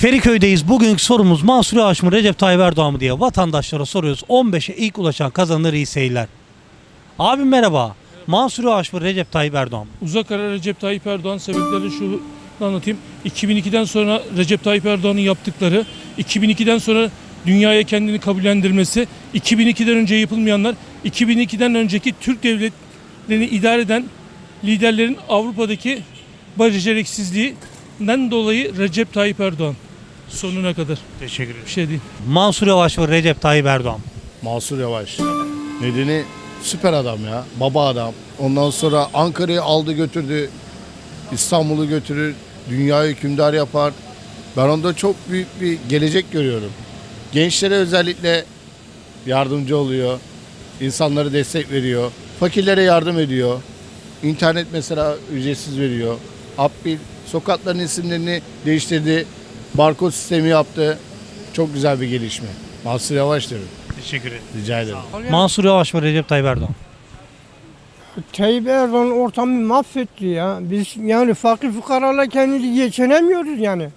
Feriköy'deyiz. Bugünkü sorumuz Mansur Yavaş mı Recep Tayyip Erdoğan mı diye vatandaşlara soruyoruz. 15'e ilk ulaşan kazanır iyi seyirler. Abim merhaba. Mansur Yavaş mı Recep Tayyip Erdoğan mı? Uzak ara Recep Tayyip Erdoğan sebepleri şu anlatayım. 2002'den sonra Recep Tayyip Erdoğan'ın yaptıkları, 2002'den sonra dünyaya kendini kabullendirmesi, 2002'den önce yapılmayanlar, 2002'den önceki Türk devletlerini idare eden liderlerin Avrupa'daki beceriksizliğinden dolayı Recep Tayyip Erdoğan sonuna kadar Teşekkür ederim. bir şey değil. Mansur Yavaş mı Recep Tayyip Erdoğan mı? Mansur Yavaş. Nedeni süper adam ya. Baba adam. Ondan sonra Ankara'yı aldı götürdü. İstanbul'u götürür. Dünyayı hükümdar yapar. Ben onda çok büyük bir gelecek görüyorum. Gençlere özellikle yardımcı oluyor. İnsanlara destek veriyor. Fakirlere yardım ediyor. İnternet mesela ücretsiz veriyor. Abbil sokakların isimlerini değiştirdi. Barkod sistemi yaptı. Çok güzel bir gelişme. Mansur Yavaş diyorum. Teşekkür ederim. Rica ederim. Mansur Yavaş mı Recep Tayyip Erdoğan? Tayyip Erdoğan ortamı mahvetti ya. Biz yani fakir fukaralar kendimizi geçinemiyoruz yani.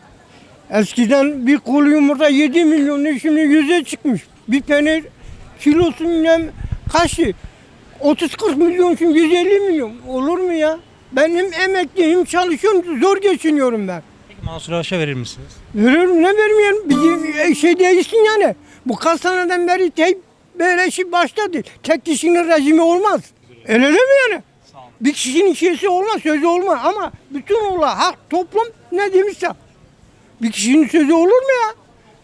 Eskiden bir kuru yumurta 7 milyon şimdi 100'e çıkmış. Bir peynir kilosu bilmem kaçtı? 30-40 milyon şimdi 150 milyon. Olur mu ya? Ben hem emekliyim çalışıyorum zor geçiniyorum ben. Mansur Yavaş'a verir misiniz? Veririm ne vermeyelim? Bir şey değilsin yani. Bu kaç seneden beri tek böyle şey başladı. Tek kişinin rejimi olmaz. Öyle değil mi yani? Bir kişinin şeysi olmaz, sözü olmaz ama bütün olay halk, toplum ne demişse. Bir kişinin sözü olur mu ya?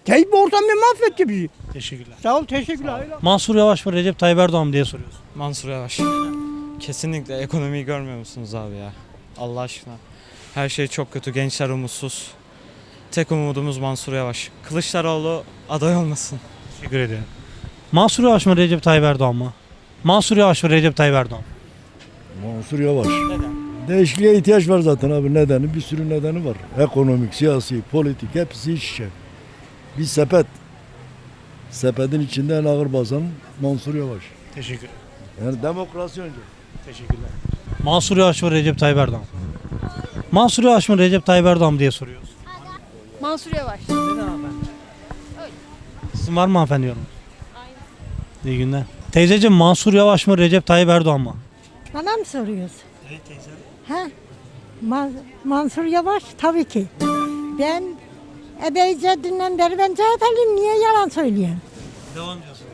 Tayyip ortamı mahvetti bizi. Teşekkürler. Sağ ol, teşekkürler. Mansur Yavaş mı Recep Tayyip Erdoğan mı diye soruyoruz. Mansur Yavaş. Kesinlikle ekonomiyi görmüyor musunuz abi ya? Allah aşkına. Her şey çok kötü. Gençler umutsuz. Tek umudumuz Mansur Yavaş. Kılıçdaroğlu aday olmasın. Teşekkür ederim. Mansur Yavaş mı Recep Tayyip Erdoğan mı? Mansur Yavaş mı Recep Tayyip Erdoğan mı? Mansur Yavaş. Değişikliğe ihtiyaç var zaten abi nedeni bir sürü nedeni var. Ekonomik, siyasi, politik hepsi iç içe. Bir sepet. Sepetin içinde en ağır basan Mansur Yavaş. Teşekkür ederim. Yani demokrasi önce. Teşekkürler. Mansur Yavaş mı Recep Tayyip Erdoğan mı? Mansur Yavaş mı Recep Tayyip Erdoğan mı diye soruyoruz. Mansur Yavaş. Sizin var mı hanımefendi yorum? İyi günler. Teyzeciğim Mansur Yavaş mı Recep Tayyip Erdoğan mı? Bana mı soruyorsun? Evet teyze. Ha? Ma- Mansur Yavaş tabii ki. Ben ebey ceddinden beri ben CHP'liyim. Niye yalan söyleyeyim? Devam ediyorsun.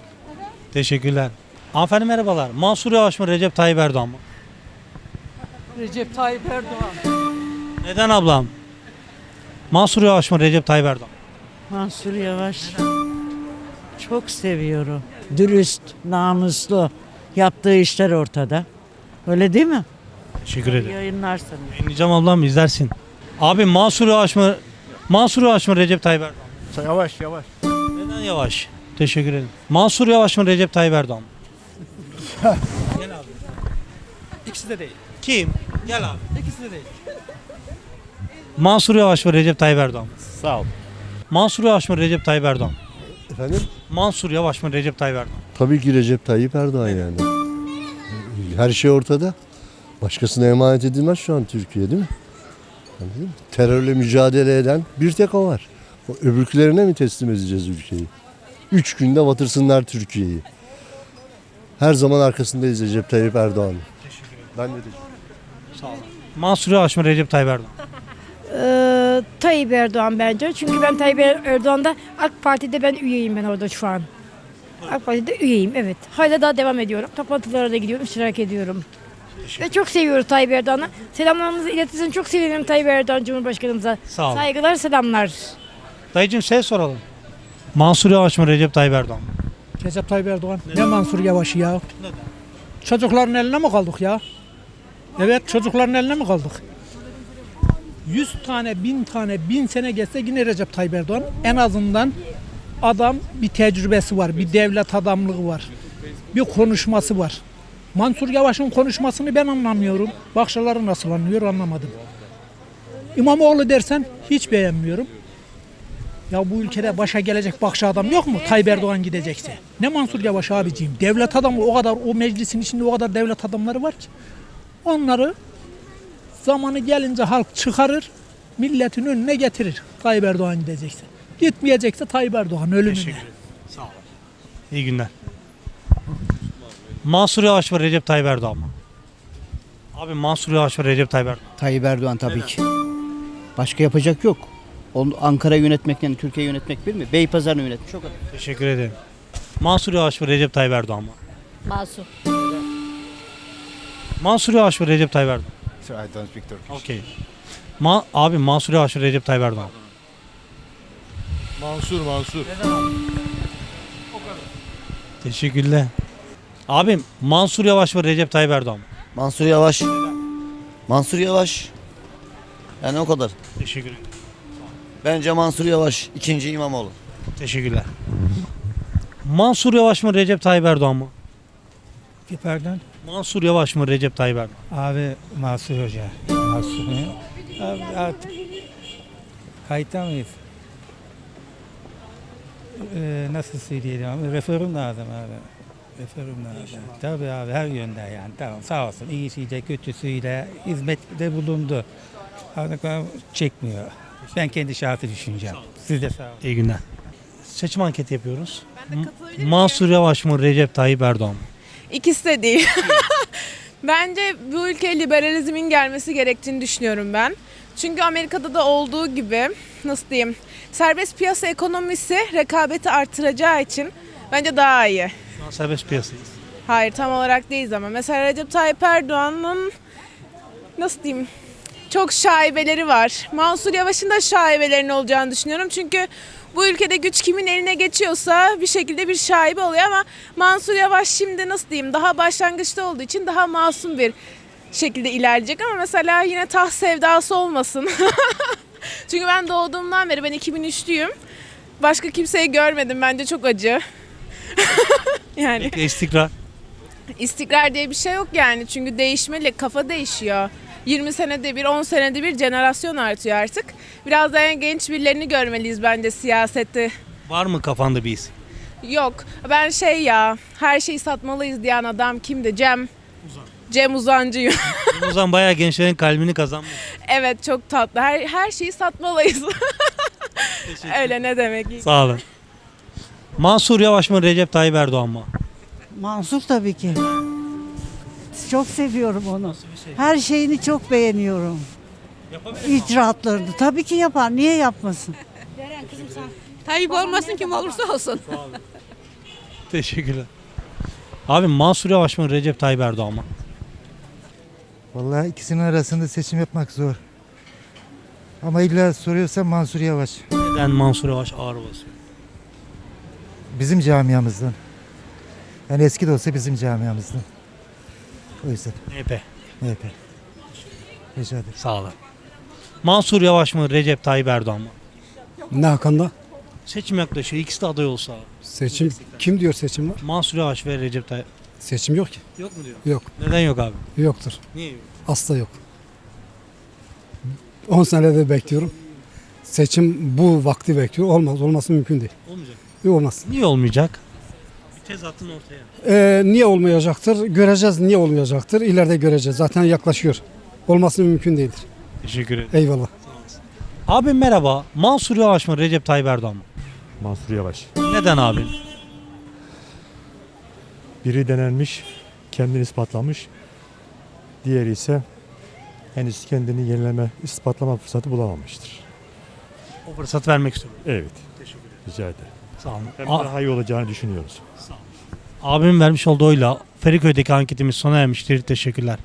Teşekkürler. Hanımefendi merhabalar. Mansur Yavaş mı Recep Tayyip Erdoğan mı? Recep Tayyip Erdoğan. Neden ablam? Mansur Yavaş mı Recep Tayyip Erdoğan? Mansur Yavaş. Çok seviyorum. Dürüst, namuslu. Yaptığı işler ortada. Öyle değil mi? Teşekkür ederim. Yayınlarsınız. Yayınlayacağım ablam izlersin. Abi Mansur Yavaş mı? Mansur Yavaş mı Recep Tayyip Erdoğan? Yavaş yavaş. Neden Yavaş? Teşekkür ederim. Mansur Yavaş mı Recep Tayyip Erdoğan mı? Gel abi. İkisi de değil. Kim? Gel abi. İkisi de değil. Mansur Yavaş mı Recep Tayyip Erdoğan mı? Sağ ol. Mansur Yavaş mı Recep Tayyip Erdoğan mı? Efendim? Mansur Yavaş mı Recep Tayyip Erdoğan mı? Tabii ki Recep Tayyip Erdoğan yani. Her şey ortada. Başkasına emanet edilmez şu an Türkiye değil mi? Anladın mı? Terörle mücadele eden bir tek o var. O öbürkülerine mi teslim edeceğiz ülkeyi? Üç günde batırsınlar Türkiye'yi. Her zaman arkasındayız Recep Tayyip Erdoğan'ın. Ben de teşekkür Mansur Yavaş mı Recep Tayyip Erdoğan mı? Ee, Tayyip Erdoğan bence. Çünkü ben Tayyip Erdoğan'da AK Parti'de ben üyeyim ben orada şu an. AK Parti'de üyeyim evet. Hala daha devam ediyorum. Toplantılara da gidiyorum, iştirak ediyorum. Ve çok seviyoruz Tayyip Erdoğan'ı. Selamlarımızı iletirsin. Çok seviyorum Tayyip Erdoğan Cumhurbaşkanımıza. Sağ olun. Saygılar, selamlar. Dayıcım şey soralım. Mansur Yavaş mı Recep Tayyip Erdoğan mı? Recep Tayyip Erdoğan. Ne Mansur Yavaş ya? Çocukların eline mi kaldık ya? Evet çocukların eline mi kaldık? 100 tane, 1000 tane, 1000 sene geçse yine Recep Tayyip Erdoğan. En azından adam bir tecrübesi var, bir devlet adamlığı var. Bir konuşması var. Mansur Yavaş'ın konuşmasını ben anlamıyorum. Başkaları nasıl anlıyor anlamadım. İmamoğlu dersen hiç beğenmiyorum. Ya bu ülkede başa gelecek bakşı adam yok mu? Tayyip Erdoğan gidecekse. Ne Mansur Yavaş abiciğim. Devlet adamı o kadar, o meclisin içinde o kadar devlet adamları var ki. Onları zamanı gelince halk çıkarır, milletin önüne getirir. Tayyip Erdoğan gidecekse. Gitmeyecekse Tayyip Erdoğan ölümüne. Teşekkür ederim. Sağ olun. İyi günler. Mansur Yavaş ve Recep Tayyip Erdoğan mı? Abi Mansur Yavaş ve Recep Tayyip Erdoğan. Tayyip Erdoğan tabii ki. Başka yapacak yok. Onu Ankara yönetmekle Türkiye yönetmek bir mi? Beypazarı'nı yönetmiş o kadar. Teşekkür ederim. Mansur Yavaş ve Recep Tayyip Erdoğan mı? Masum. Mansur Yavaş ve Recep Tayyip Erdoğan. I don't speak Turkish. Okey. Ma abi Mansur Yavaş ve Recep Tayyip Erdoğan. Mansur Mansur. Teşekkürler. Abim Mansur Yavaş ve Recep Tayyip Erdoğan. Mansur Yavaş. Mansur Yavaş. Yani o kadar. Teşekkür ederim. Bence Mansur Yavaş. ikinci İmamoğlu. Teşekkürler. Mansur Yavaş mı Recep Tayyip Erdoğan mı? Pardon. Mansur Yavaş mı Recep Tayyip Erdoğan? Abi Mansur Hoca. Mansur Abi artık kayıtta mıyız? Ee, nasıl söyleyelim abi? Reform lazım abi. Reform lazım. Tabii abi her yönde yani. Tamam sağ olsun. İyisiyle kötüsüyle hizmette bulundu. Artık çekmiyor. Ben kendi şahsi düşüneceğim. Siz de sağ olun. İyi günler. Seçim anketi yapıyoruz. Mansur Yavaş mı Recep Tayyip Erdoğan mı? İkisi de değil. Bence bu ülkeye liberalizmin gelmesi gerektiğini düşünüyorum ben. Çünkü Amerika'da da olduğu gibi nasıl diyeyim serbest piyasa ekonomisi rekabeti artıracağı için bence daha iyi. Şu an serbest piyasadayız. Hayır tam olarak değiliz ama mesela Recep Tayyip Erdoğan'ın nasıl diyeyim çok şaibeleri var. Mansur Yavaş'ın da şaibelerinin olacağını düşünüyorum. Çünkü bu ülkede güç kimin eline geçiyorsa bir şekilde bir şaibe oluyor ama Mansur Yavaş şimdi nasıl diyeyim daha başlangıçta olduğu için daha masum bir şekilde ilerleyecek ama mesela yine taht sevdası olmasın. Çünkü ben doğduğumdan beri ben 2003'lüyüm. Başka kimseyi görmedim. Bence çok acı. yani Peki istikrar. İstikrar diye bir şey yok yani. Çünkü değişmeli, kafa değişiyor. 20 senede bir, 10 senede bir jenerasyon artıyor artık. Biraz daha genç birilerini görmeliyiz bence siyasette. Var mı kafanda bir isim? Yok, ben şey ya, her şeyi satmalıyız diyen adam kimdi? Cem. Cem Uzancı'yım. o zaman bayağı gençlerin kalbini kazanmış. evet çok tatlı. Her, her şeyi satmalıyız. Öyle ne demek? Sağ olun. Mansur Yavaş mı Recep Tayyip Erdoğan mı? Mansur tabii ki. Çok seviyorum onu. Her şeyini çok beğeniyorum. İcraatlarını. Tabii ki yapar. Niye yapmasın? Tayyip olmasın kim olursa olsun. Teşekkürler. Abi Mansur Yavaş mı Recep Tayyip Erdoğan mı? Vallahi ikisinin arasında seçim yapmak zor. Ama illa soruyorsan Mansur Yavaş. Neden Mansur Yavaş ağır basıyor? Bizim camiamızdan. Yani eski de olsa bizim camiamızdan. O yüzden MHP. MHP. Rica ederim. Sağ olun. Mansur Yavaş mı Recep Tayyip Erdoğan mı? Ne hakkında? Seçim yaklaşıyor. İkisi de aday olsa. Seçim. Kim diyor seçim var? Mansur Yavaş ve Recep Tayyip. Seçim yok ki. Yok mu diyor? Yok. Neden yok abi? Yoktur. Niye yok? Asla yok. 10 senedir bekliyorum. Seçim bu vakti bekliyor. Olmaz. Olması mümkün değil. Olmayacak. Yok olmaz. Niye olmayacak? Bir tez attın ortaya. Ee, niye olmayacaktır? Göreceğiz niye olmayacaktır. İleride göreceğiz. Zaten yaklaşıyor. Olması mümkün değildir. Teşekkür ederim. Eyvallah. Abi merhaba. Mansur Yavaş mı Recep Tayyip Erdoğan mı? Mansur Yavaş. Neden abi? Biri denenmiş, kendini ispatlamış. Diğeri ise henüz kendini yenileme, ispatlama fırsatı bulamamıştır. O fırsat vermek istiyorum. Evet, Teşekkür ederim. rica ederim. Sağ olun. Hem A- daha iyi olacağını düşünüyoruz. abimin vermiş olduğu oyla Feriköy'deki anketimiz sona ermiştir. Teşekkürler.